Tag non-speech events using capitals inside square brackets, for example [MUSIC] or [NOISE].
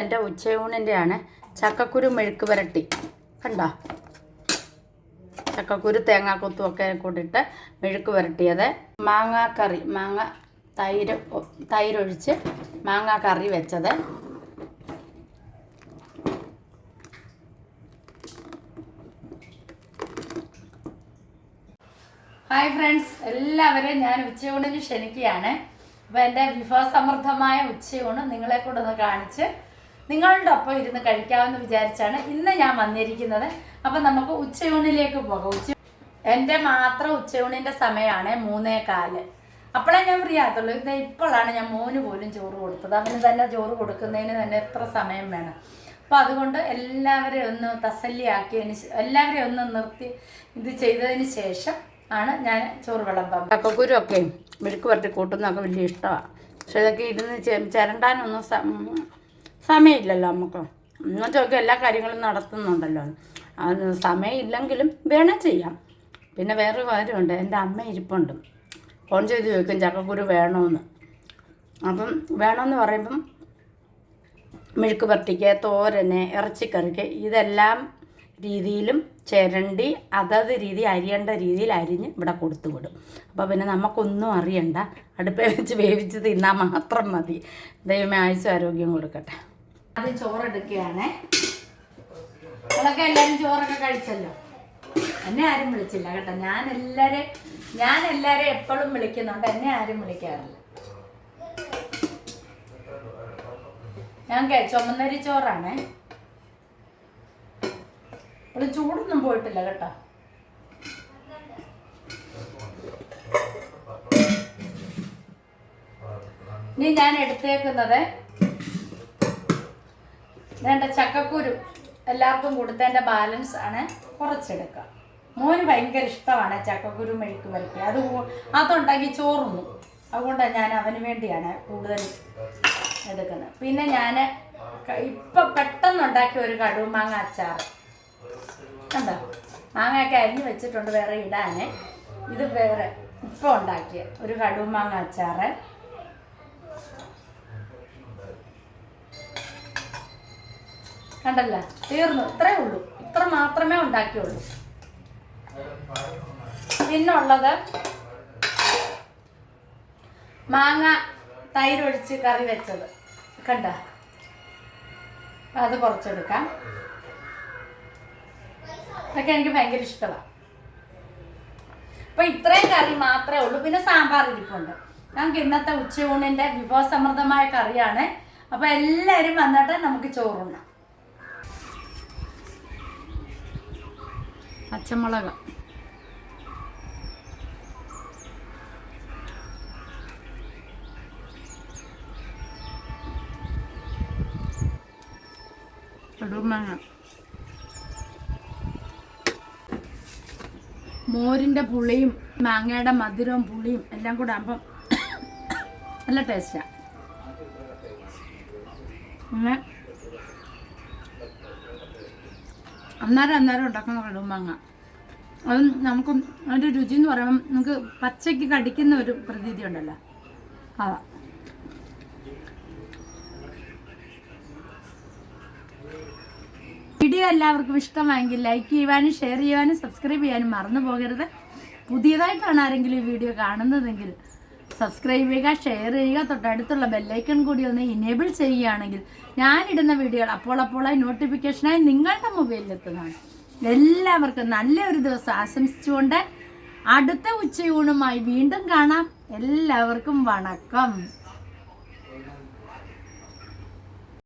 എന്റെ ഉച്ചയൂണിന്റെയാണ് ചക്കക്കുരു മെഴുക്ക് പുരട്ടി. കണ്ട? ചക്കക്കുരു തേങ്ങാക്കൊത്തുമൊക്കെ കൂട്ടിയിട്ട് മെഴുക്ക് പുരട്ടിയത്. മാങ്ങാക്കറി മാങ്ങ തൈര് തൈരൊഴിച്ച് മാങ്ങാ കറി വെച്ചത്. ഹായ് ഫ്രണ്ട്സ് എല്ലാവരെയും ഞാൻ ഉച്ചയൂണിന് ക്ഷണിക്കുകയാണ്. അപ്പോൾ എന്റെ വിഭവസമൃദ്ധമായ ഉച്ചയൂണ് നിങ്ങളെ കൂടെ ഒന്ന് കാണിച്ച് നിങ്ങളുടെ ഒപ്പം ഇരുന്ന് കഴിക്കാമെന്ന് വിചാരിച്ചാണ് ഇന്ന് ഞാൻ വന്നിരിക്കുന്നത്. അപ്പം നമുക്ക് ഉച്ചയൂണിലേക്ക് പോകാം. ഉച്ച എന്റെ മാത്രം ഉച്ചയൂണിന്റെ സമയമാണ് മൂന്നേ കാൽ. അപ്പോഴേ ഞാൻ ഫ്രീ ആകത്തുള്ളൂ. ഇത് ഇപ്പോഴാണ് ഞാൻ മോന് പോലും ചോറ് കൊടുത്തത്. അവന് തന്നെ ചോറ് കൊടുക്കുന്നതിന് തന്നെ എത്ര സമയം വേണം. അപ്പോൾ അതുകൊണ്ട് എല്ലാവരെയും ഒന്ന് തസല്ലിയാക്കിയതിന് എല്ലാവരെയും ഒന്ന് നിർത്തി ഇത് ചെയ്തതിന് ശേഷം ആണ് ഞാൻ ചോറ് വിളമ്പാൻ ഒക്കെ മെഴുക്ക് പുരട്ടി കൂട്ടുന്നതൊക്കെ വലിയ ഇഷ്ടമാണ്. പക്ഷെ ഇതൊക്കെ ഇരുന്ന് ചിരണ്ടാനൊന്നും സമയമില്ലല്ലോ നമുക്ക്. എന്നാൽ ചോദിക്കും എല്ലാ കാര്യങ്ങളും നടത്തുന്നുണ്ടല്ലോ. സമയമില്ലെങ്കിലും വേണം ചെയ്യാം. പിന്നെ വേറൊരു കാര്യമുണ്ട്. എന്റെ അമ്മ ഇരിപ്പുണ്ട്. ഫോൺ ചെയ്ത് ചോദിക്കും ചക്കക്കുരു വേണമെന്ന് അപ്പം വേണമെന്ന് പറയുമ്പം മെഴുക്ക് പുരട്ടിക്ക് തോരന് ഇറച്ചിക്കറിക്ക് ഇതെല്ലാം രീതിയിലും ചിരണ്ടി അതത് രീതി അരിയേണ്ട രീതിയിൽ അരിഞ്ഞ് ഇവിടെ കൊടുത്തു വിടും. അപ്പോൾ പിന്നെ നമുക്കൊന്നും അറിയണ്ട. അടുപ്പേ വെച്ച് വേവിച്ച് തിന്നാൽ മാത്രം മതി. ദൈവമേ ആയുസ് ആരോഗ്യം കൊടുക്കട്ടെ. ആദ്യം ചോറെടുക്കുകയാണ് നിങ്ങളൊക്കെ എല്ലാവരും ചോറൊക്കെ കഴിച്ചല്ലോ. എന്നെ ആരും വിളിച്ചില്ല കേട്ടോ. ഞാൻ എല്ലാരെ ഞാൻ എല്ലാരെ എപ്പോഴും വിളിക്കുന്നുണ്ട് എന്നെ ആരും വിളിക്കാറില്ല. ഞാൻ കേ- ചുമന്നരി ചോറാണേ. ഇവിടെ ചൂടൊന്നും പോയിട്ടില്ല കേട്ടോ. ഇനി ഞാൻ എടുത്തേക്കുന്നത് വേണ്ട ചക്കക്കുരു എല്ലാവർക്കും കൊടുത്തതിന്റെ ബാലൻസ് ആണ്. കുറച്ചെടുക്കുക. മോന് ഭയങ്കര ഇഷ്ടമാണ് ചക്കക്കുരു മെഴുക്ക് വരട്ടി അത് അതുണ്ടാക്കി ചോറുന്നു അതുകൊണ്ടാണ് ഞാൻ അവന് വേണ്ടിയാണ് കൂടുതൽ എടുക്കുന്നത്. പിന്നെ ഞാൻ ഇപ്പം പെട്ടെന്ന് ഉണ്ടാക്കിയ ഒരു കടുമാങ്ങ അച്ചാർ എന്താ മാങ്ങയൊക്കെ അരിഞ്ഞ് വെച്ചിട്ടുണ്ട് വേറെ ഇടാൻ ഇത് വേറെ ഇപ്പം ഉണ്ടാക്കിയ ഒരു കടുമാങ്ങ അച്ചാറ്. കണ്ടല്ല? തീർന്നു. ഇത്രേ ഉള്ളൂ. ഇത്ര മാത്രമേ ഉണ്ടാക്കിയുള്ളൂ. പിന്നുള്ളത് മാങ്ങ തൈരൊഴിച്ച് കറി വെച്ചത്. കണ്ട? അത് കുറച്ചെടുക്കാം. ഇതൊക്കെ എനിക്ക് ഭയങ്കര ഇഷ്ടമാണ് അപ്പൊ ഇത്രയും കറി മാത്രമേ ഉള്ളൂ. പിന്നെ സാമ്പാർ ഇരിപ്പുണ്ട്. ഞങ്ങൾക്ക് ഇന്നത്തെ ഉച്ചയൂണിന്റെ വിഭവസമൃദ്ധമായ കറിയാണ്. അപ്പൊ എല്ലാവരും വന്നിട്ട് നമുക്ക് ചോറുണ്ണാം. പച്ചമുളക്. കടുമാങ്ങ മോരിന്റെ പുളിയും മാങ്ങയുടെ മധുരവും പുളിയും എല്ലാം കൂടെ ആകുമ്പം [COUGHS] നല്ല ടേസ്റ്റാണ് പിന്നെ അന്നേരം അന്നേരം ഉണ്ടാക്കുന്ന കടുമാങ്ങ അത് നമുക്ക് അതിന്റെ രുചി എന്ന് പറയുമ്പം നമുക്ക് പച്ചയ്ക്ക് കടിക്കുന്ന ഒരു പ്രതീതി ഉണ്ടല്ലോ. അതാ വീഡിയോ എല്ലാവർക്കും ഇഷ്ടമായെങ്കിൽ ലൈക്ക് ചെയ്യുവാനും ഷെയർ ചെയ്യുവാനും സബ്സ്ക്രൈബ് ചെയ്യാനും മറന്നു പോകരുത്. പുതിയതായിട്ടാണ് ആരെങ്കിലും ഈ വീഡിയോ കാണുന്നതെങ്കിൽ സബ്സ്ക്രൈബ് ചെയ്യുക ഷെയർ ചെയ്യുക തൊട്ടടുത്തുള്ള ബെല്ലൈക്കൺ കൂടി ഒന്ന് ഇനേബിൾ ചെയ്യുകയാണെങ്കിൽ ഞാനിടുന്ന വീഡിയോകൾ അപ്പോൾ അപ്പോളായി നോട്ടിഫിക്കേഷനായി നിങ്ങളുടെ മൊബൈലിൽ എത്തുന്നതാണ്. എല്ലാവർക്കും നല്ലൊരു ദിവസം ആശംസിച്ചുകൊണ്ട് അടുത്ത ഉച്ചയൂണുമായി വീണ്ടും കാണാം. എല്ലാവർക്കും വണക്കം.